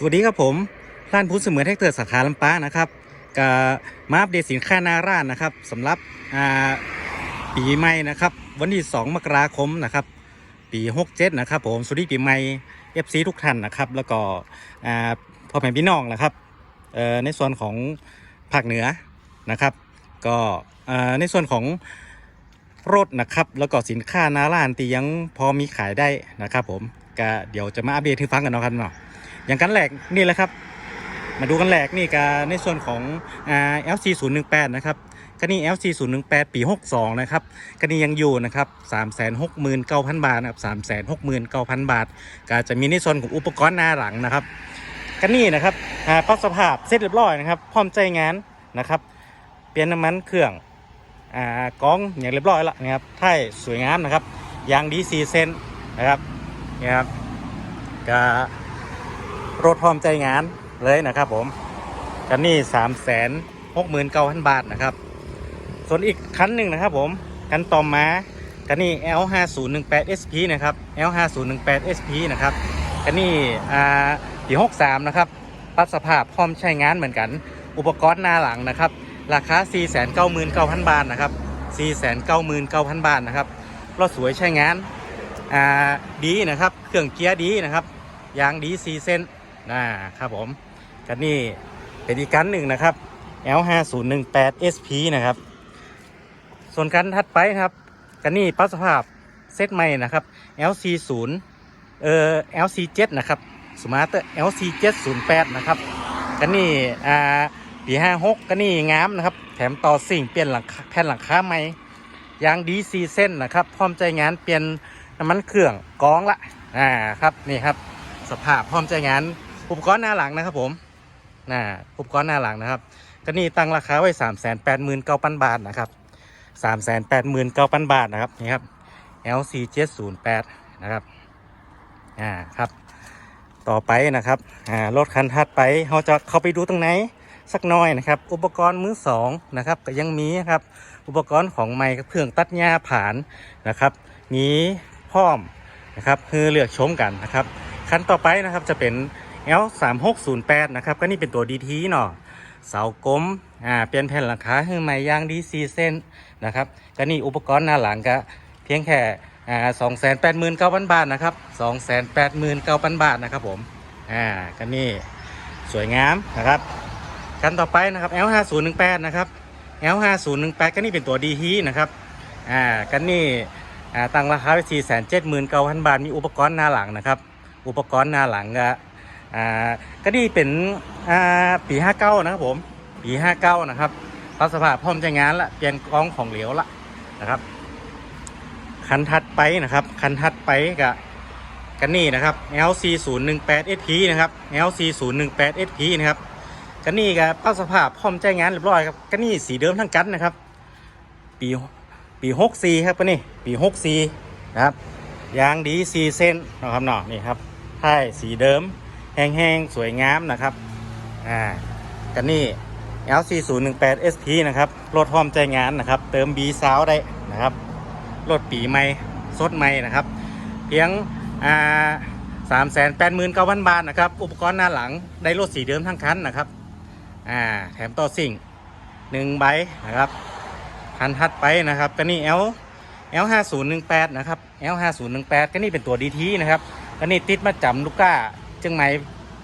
สวัสดีครับผมร้านพูดเสมือนแท็กเตอร์สาขาลำปางนะครับกับมาอัปเดตสินค้านาร้านนะครับสำหรับปีใหม่นะครับ วันที่ 2 มกราคมนะครับ ปี 67 นะครับ ผมสวัสดีปีใหม่ FC ทุกท่านนะครับ แล้วก็พ่อแม่พี่น้องนะครับในส่วนของภาคเหนือนะครับ ก็ในส่วนของรถนะครับ แล้วก็สินค้านาร้านที่ยังพอมีขายได้นะครับ ผมก็เดี๋ยวจะมาอัปเดตให้ฟังกันนะครับเนาะ อย่างกันแหลกนี่แหละครับ มาดูกันแหลกนี่กในส่วนของอ่า LC 0 1 8นะครับก็นี่ LC 0 1 8ปี 62 นะครับก็นี่ยังอยู่นะครับ369,000 บาทนะครับ369,000 บาท ก็จะมีในส่วนของอุปกรณ์หน้าหลังนะครับก็นี่นะครับอ่าปรับสภาพเสร็จเรียบร้อยนะครับพร้อมใจงานนะครับเปลี่ยนน้ำมันเครื่องอ่ากองอย่างเรียบร้อยแล้วนะครับท้ายสวยงามนะครับยางดีซีเซนนะครับนี่ครับก็ รถพร้อมใจงานเลยนะครับผมกันนี่สามแสนหกหมื่นเก้าพันบาทนะครับ ส่วนอีกคันหนึ่งนะครับผมกันต่อมากันนี่ L 5 0 1 8 SP นะครับ L 5 0 1 8 SP นะครับกันนี่อ่าปี63นะครับปรับสภาพพร้อมใช้งานเหมือนกัน อุปกรณ์หน้าหลังนะครับ ราคา 499,000 บาทนะครับ 499,000 บาทนะครับรถสวยใช้งานอ่าดีนะครับ เครื่องเกียร์ดีนะครับ ยางดีซีเซน นะครับผมกันนี่เป็นอีกกันหนึ่งนะครับ L 5 0 1 8 SP นะครับ ส่วนกันถัดไปครับ กันนี่ปรับสภาพเซตใหม่นะครับ LC 0 เอ่อ LC 7 นะครับสมาร์ท LC 7 0 8 นะครับกันนี่อ่าปี56กันนี่งามนะครับ แถมต่อสิ่งเปลี่ยนหลังแผ่นหลังคาใหม่ยางดีซีเซนนะครับ พร้อมใจงานเปลี่ยนน้ำมันเครื่องกองละอ่าครับนี่ครับ สภาพพร้อมใจงาน อุปกรณ์หน้าหลังนะครับผมนะอุปกรณ์หน้าหลังนะครับก็นี่ตั้งราคาไว้3 8 9 0 0 0บาทนะครับ3 8 9 0 0 0บาทนะครับนี่ครับ LC 708นะครับอ่าครับต่อไปนะครับอ่ารถคันถัดไปเราจะเข้าไปดูตรงไหนสักหน้อยนะครับ อุปกรณ์มือสองนะครับก็ยังมีครับอุปกรณ์ของไม้เครื่องตัดหญ้าผานนะครับ มีพร้อมนะครับคือเลือกชมกันนะครับ คันต่อไปนะครับจะเป็น L 3 6 0 8นะครับก็นี่เป็นตัว DT เนาะเสากลมอ่าเปลี่ยนแผ่นหลังคาให้ใหม่ยางดีซีเส้นนะครับก็นี่อุปกรณ์หน้าหลังก็เพียงแค่อ่า2 8 9 0 0 0บาทนะครับ2 8 9 0 0 0บาทนะครับผมอ่าก็นี่สวยงามนะครับกันต่อไปนะครับ L 5 0 1 8นะครับ L 5 0 1 8ก็นี่เป็นตัว DT นะครับอ่ากันนี่อ่าตั้งราคาไว้4 7 9 0 0 0บาทมีอุปกรณ์หน้าหลังนะครับ อุปกรณ์หน้าหลังก็ อ่าก็นี่เป็นอ่าปี59นะครับผม ปี59นะครับรับสภาพพร้อมใช้งานละเปลี่ยนกล้องของเหลวละนะครับ คันถัดไปนะครับ คันถัดไปกับกันนี่นะครับ LC 0 1 8 SP นะครับ LC 0 1 8 SP นะครับกันนี่กับรับสภาพพร้อมใช้งานเรียบร้อยครับกันนี่สีเดิมทั้งกันนะครับ ปีปี64ครับกันนี่ปี64นะครับยางดีซีเส้นนะครับเนาะนี่ครับท้ายสีเดิม แห้งๆ สวยงามนะครับ อ่ากันนี่ LC 0 1 8 SP นะครับรถพร้อมใจงานนะครับ เติม B ซาวได้นะครับรถปีใหม่สดใหม่นะครับ เพียงอ่าสามแสนแปดหมื่นเก้าพันบาทนะครับ อุปกรณ์หน้าหลังได้รถสีเดิมทั้งคันนะครับ อ่า แถมต่อสิ่งหนึ่งใบนะครับคันถัดไปนะครับก็นี่ L L 5 0 1 8นะครับ L 5 0 1 8ก็นี่เป็นตัว DT นะครับก็นี่ติดมาจำลูกก้า จึงไหม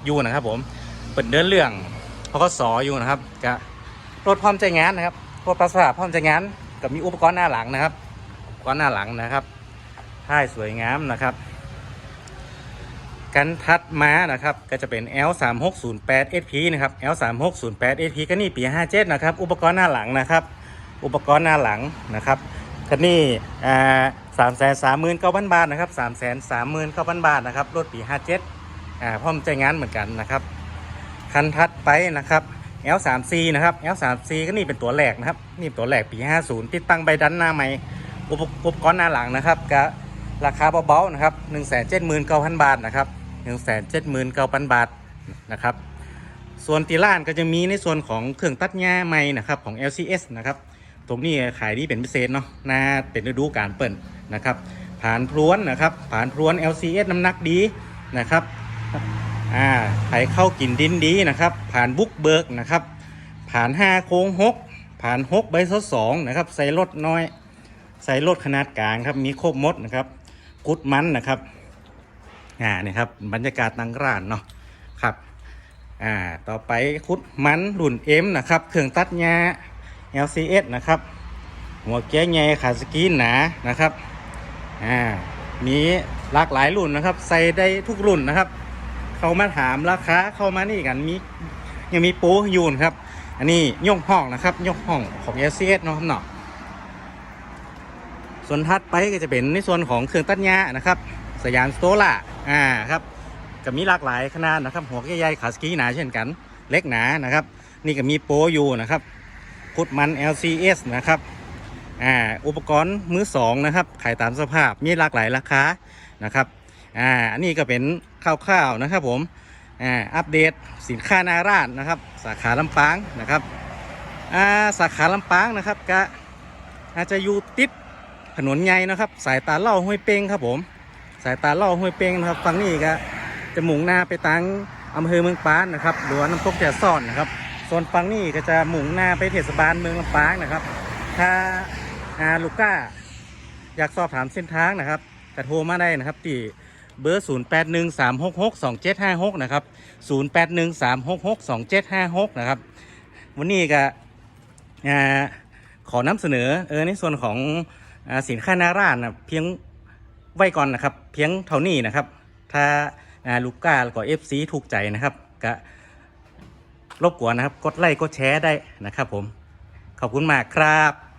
อยู่นะครับ ผมเปิดเดินเรื่องเพราะเขาสออยู่นะครับก็รถพร้อมใจงานนะครับรถประสาพร้อมใจงานกับมีอุปกรณ์หน้าหลังนะครับอุปกรณ์หน้าหลังนะครับท้ายสวยงามนะครับกันทัดม้านะครับก็จะเป็น L 3 6 0 8 SP นะครับ L 3 6 0 8 SP ก็นี่ปี 57 นะครับ อุปกรณ์หน้าหลังนะครับ อุปกรณ์หน้าหลังนะครับคันนี้อ่สามแสนสามหมื่นเก้าพันบาทนะครับสามแสนสามหมื่นเก้าพันบาทนะครับรถปีห้าเจ็ด อ่าพร้อมใจงานเหมือนกันนะครับ คันทัดไปนะครับ L 3 C นะครับ L 3 C ก็นี่เป็นตัวแหลกนะครับ นี่ตัวแหลกปี 50 ติดตั้งใบดันหน้าใหม่อุปกรณ์หน้าหลังนะครับก็ราคาเบาๆนะครับ 1 7 9 0 0 0 บาทนะครับ 1 7 9 0 0 0 บาทนะครับ ส่วนตีล่านก็จะมีในส่วนของเครื่องตัดหญ้าใหม่นะครับของ LCS นะครับ ตรงนี้ขายดีเป็นพิเศษเนาะน่าเป็นฤดูการเปิดนะครับ ผ่านพรวนนะครับ ผ่านพรวน LCS น้ำหนักดีนะครับ อ่าใครเข้ากินดินดีนะครับ ผ่านบุกเบิกนะครับ ผ่านห้าโค้งหกผ่านหกใบทดสองนะครับ ใส่รถน้อย ใส่รถขนาดกลางครับ มีครบมดนะครับ กุดมันนะครับ อ่านี่ครับบรรยากาศตังร้านเนาะครับอ่าต่อไปคุดมันรุ่นเอ็มนะครับ เครื่องตัดหญ้า LCS นะครับ หัวแก้ใหญ่ขาสกีนหนานะครับอ่ามีหลากหลายรุ่นนะครับ ใส่ได้ทุกรุ่นนะครับ เขามาถามราคาเข้ามานี่กันมียังมีปรอยูนครับ อันนี้ยกห้องนะครับยกห้องของ LCS เนาะครับเนาะส่วนถัดไปก็จะเป็นในส่วนของเครื่องตัดหญ้านะครับ สยามสโตล่าอ่าครับก็มีหลากหลายขนาดนะครับ หัวใหญ่ๆขาสกีหนาเช่นกัน เล็กหนานะครับ นี่ก็มีโปรอยู่นะครับพุดมัน LCS นะครับอ่าอุปกรณ์มือสองนะครับ ขายตามสภาพมีหลากหลายราคานะครับ อ่าอันนี้ก็เป็นคร่าวๆนะครับผมอ่าอัปเดตสินค้านาร้านนะครับ สาขาลำปางนะครับอ่าสาขาลำปางนะครับก็อาจจะอยู่ติดถนนใหญ่นะครับ สายตาเล่าห้วยเป้งครับผม สายตาเล่าห้วยเป้งนะครับฝั่งนี้ก็จะมุ่งหน้าไปทางอำเภอเมืองปานนะครับหรือว่าน้ำตกแจ่ซ่อนนะครับส่วนฝั่งนี้ก็จะมุ่งหน้าไปเทศบาลเมืองลำปางนะครับ ถ้าอาลูก้าอยากสอบถามเส้นทางนะครับก็โทรมาได้นะครับที่ เบอร์ 0 8 1 3 6 6 2 7 5 6 นะครับ 0 8 1 3 6 6 2 7 5 6 นะครับ วันนี้ก็ขอนำเสนอเออในส่วนของอสินค้านารานนะเพียงไว้ก่อนนะครับ เพียงเท่านี้นะครับ ถ้าลูกก้าก็เอฟซีถูกใจนะครับก็รบกวนนะครับ กดไลค์กดแชร์ได้นะครับผม ขอบคุณมากครับ